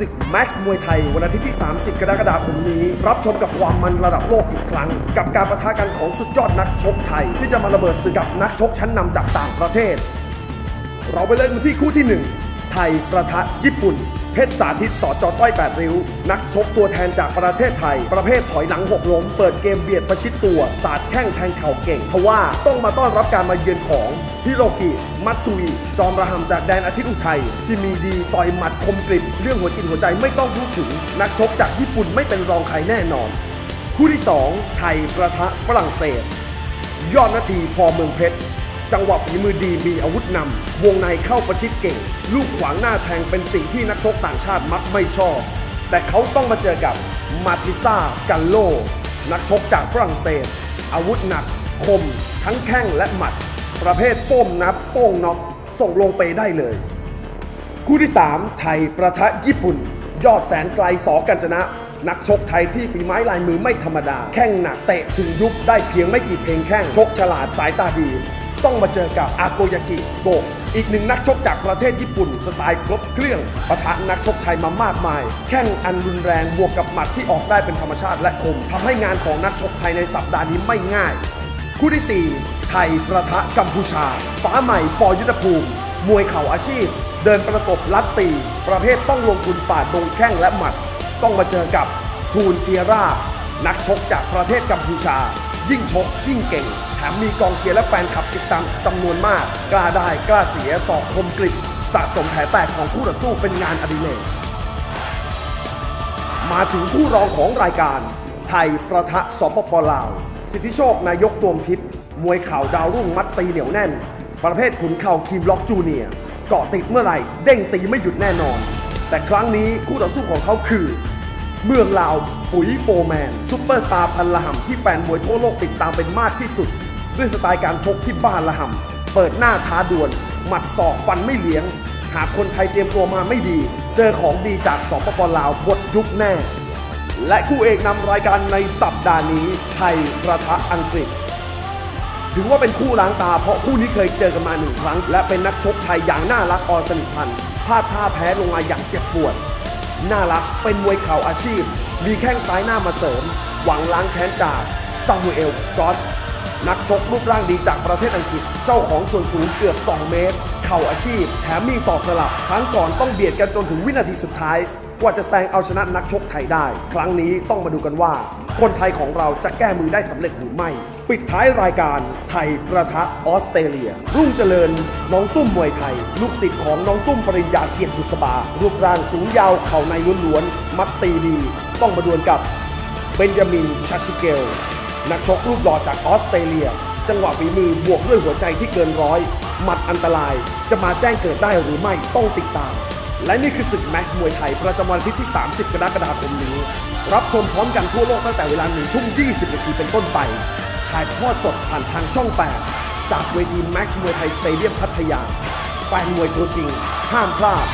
ศึกแม็กซ์มวยไทย วันอาทิตย์ที่ 30 กรกฎาคมนี้ รับชมกับความมันระดับโลกอีกครั้ง กับการประทะกันของสุดยอดนักชกไทย ที่จะมาระเบิดศึกกับนักชกชั้นนำจากต่างประเทศ เราไปเริ่มกันที่คู่ที่ 1 ไทยประทะญี่ปุ่น เพชรสาธิตสอจอต้อยแปดริ้ว นักชกตัวแทนจากประเทศไทย ประเภทถอยหลังหกล้ม เปิดเกมเบียดประชิดตัว สาดแข้งแทงเข่าเก่งทว่าต้องมาต้อนรับการมาเยือนของฮิโรกิ มัตซุยจอมระหำจากแดนอาทิตย์อุทัย ที่มีดีต่อยหมัดคมกริบเรื่องหัวจิตหัวใจไม่ต้องพูดถึง นักชกจากญี่ปุ่นไม่เป็นรองใครแน่นอน คู่ที่ 2 ไทยประทะฝรั่งเศส ยอดนาทีพอเมืองเพชร จังหวะฝีมือดีมีอาวุธนำวงในเข้าประชิดเก่ง ลูกขวางหน้าแทงเป็นสิ่งที่นักชกต่างชาติมักไม่ชอบ แต่เขาต้องมาเจอกับมาติซ่ากันโล นักชกจากฝรั่งเศส อาวุธหนัก คม ทั้งแข้งและหมัด ประเภทป้มนับโป้งน็อกส่งลงไปได้เลย คู่ที่ 3 ไทยประทะญี่ปุ่น ยอดแสนไกลสอกันชนะนักชกไทยที่ฝีไม้ลายมือไม่ธรรมดา แข้งหนักเตะถึงยุบได้เพียงไม่กี่เพลงแข้ง ชกฉลาดสายตาดี ต้องมาเจอกับอาโกยากิโกะอีกหนึ่งนักชกจากประเทศญี่ปุ่น สไตล์ครบเครื่องปะทะนักชกไทยมามากมาย แข้งอันรุนแรงบวกกับหมัดที่ออกได้เป็นธรรมชาติและคมทำให้งานของนักชกไทยในสัปดาห์นี้ไม่ง่าย คู่ที่ 4 ไทยประทะกัมพูชา ฟ้าใหม่ปอยุทธภูมิ มวยเข่าอาชีพ เดินประกบลัดตี ประเภทต้องลงทุนฝ่าดงแข้งและหมัด ต้องมาเจอกับทูนเทียร่า นักชกจากประเทศกัมพูชา ยิ่งชกยิ่งเก่ง ถมมีกองเชียร์และแฟนคลับติดตามจำนวนมาก กล้าได้กล้าเสียสอกคมกริบสะสมแผลแตกของคู่ต่อสู้เป็นงานอดิเรกมาถึงคู่รองของรายการ ไทยประทะสปปลาว สิทธิโชคนายกตวมทิพย์มวยเข่าดาวรุ่งมัดตีเหนียวแน่น ประเภทขุนเข่าคีมล็อกจูเนียเกาะติดเมื่อไหร่เด้งตีไม่หยุดแน่นอน แต่ครั้งนี้คู่ต่อสู้ของเขาคือ เมืองลาวปุ๋ยโฟร์แมน ซุปเปอร์สตาร์พันละหำที่แฟนมวยทั่วโลกติดตามเป็นมากที่สุด ด้วยสไตล์การชกที่บ้านละหำเปิดหน้าท้าดวลหมัดศอกฟันไม่เลี้ยง หากคนไทยเตรียมตัวมาไม่ดี เจอของดีจากสปปลาวบดยุบแน่ และคู่เอกนำรายการในสัปดาห์นี้ ไทยประทะอังกฤษ ถือว่าเป็นคู่ล้างตาเพราะคู่นี้เคยเจอกันมาหนึ่งครั้ง และเป็นนักชกไทยอย่างน่ารักออสนิทพันธ์พลาดท่าแพ้ลงมาอย่างเจ็บปวดน่ารักเป็นมวยเข่าอาชีพ มีแข้งซ้ายหน้ามาเสริม หวังล้างแค้นจากซามูเอลกอส นักชกรูปร่างดีจากประเทศอังกฤษ เจ้าของส่วนสูงเกือบ 2 เมตร เข่าอาชีพ แถมมีศอกสลับ ครั้งก่อนต้องเบียดกันจนถึงวินาทีสุดท้าย กว่าจะแซงเอาชนะนักชกไทยได้ ครั้งนี้ต้องมาดูกันว่า คนไทยของเราจะแก้มือได้สำเร็จหรือไม่ ปิดท้ายรายการไทยประทะออสเตรเลีย รุ่งเจริญ น้องตุ้มมวยไทย ลูกศิษย์ของน้องตุ้มปริญญาเกียรติบุษบา รูปร่างสูงยาวเข่าในล้วนๆมัดตีดี ต้องมาดวลกับเบนจามินชาชิเกล นักชกรูปหล่อจากออสเตรเลีย จังหวะฝีมือบวกด้วยหัวใจที่เกินร้อยหมัดอันตรายจะมาแจ้งเกิดได้หรือไม่ต้องติดตาม และนี่คือศึกแม็กซ์มวยไทยประจำวันอาทิตย์ที่ 30 กรกฎาคมนี้ รับชมพร้อมกันทั่วโลกตั้งแต่เวลา1ทุ่ม 20 นาทีเป็นต้นไป ถ่ายทอดสดผ่านทางช่อง 8 จากเวทีแม็กซ์มวยไทยสเตเดียมพัทยา แฟนมวยตัวจริง ห้ามพลาด